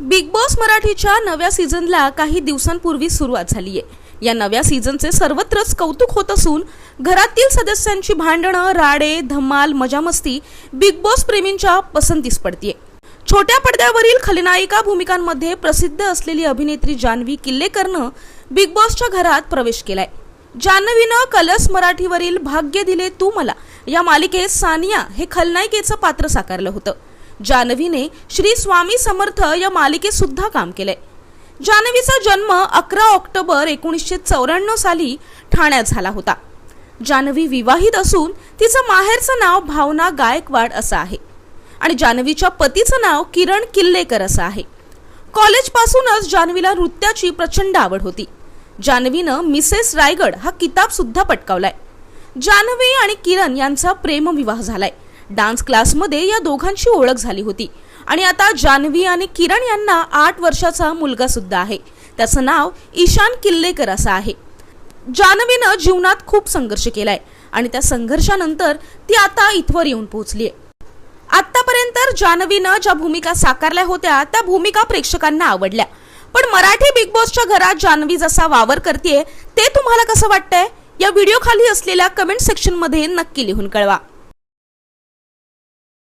Big boss मराठीच्या नव्या सीझनला काही दिवसांपूर्वी सुरुवात झाली आहे. या नव्या सीझनचे सर्वत्रच कौतुक होत असून घरातील सदस्यांची भांडणं राडे धमाल मजामस्ती बिग बॉस प्रेमींच्या पसंतीस पडतीये. छोट्या पडद्यावरील खलनायिका भूमिकांमध्ये प्रसिद्ध असलेली अभिनेत्री जान्हवी किल्लेकरनं बिग बॉसच्या घरात प्रवेश केलाय. जान्हवीनं कलर्स मराठीवरील भाग्य दिले तू मला. या मालिकेत सानिया हे खलनायिकेचं पात्र साकारलं होतं. जान्हवीने श्री स्वामी समर्थ या मालिकेत सुद्धा काम केलंय जान्हवीचा जन्म अकरा ऑक्टोबर एकोणीसशे चौऱ्याण्णव साली ठाण्यात झाला होता. जान्हवी विवाहित असून तिचं माहेरचं नाव भावना गायकवाड असं आहे. आणि जान्हवीच्या पतीचं नाव किरण किल्लेकर असं आहे. कॉलेजपासूनच जान्हवीला नृत्याची प्रचंड आवड होती. जान्हवीनं मिसेस रायगड हा किताब सुद्धा पटकावलाय. जान्हवी आणि किरण यांचा प्रेमविवाह झालाय. डान्स क्लासमध्ये या दोघांची ओळख झाली होती. आणि आता जान्हवी आणि किरण यांना आठ वर्षाचा मुलगा सुद्धा आहे. त्याचं नाव ईशान किल्लेकर असं आहे. जान्हवीनं जीवनात खूप संघर्ष केलाय आणि त्या संघर्षानंतर ती आता इथवर येऊन पोहोचली आहे आतापर्यंत जान्हवीनं ज्या भूमिका साकारल्या होत्या त्या भूमिका प्रेक्षकांना आवडल्या. पण मराठी बिग बॉसच्या घरात जान्हवी जसा वावर करते ते तुम्हाला कसं वाटतंय? या व्हिडिओ खाली असलेल्या कमेंट सेक्शनमध्ये नक्की लिहून कळवा.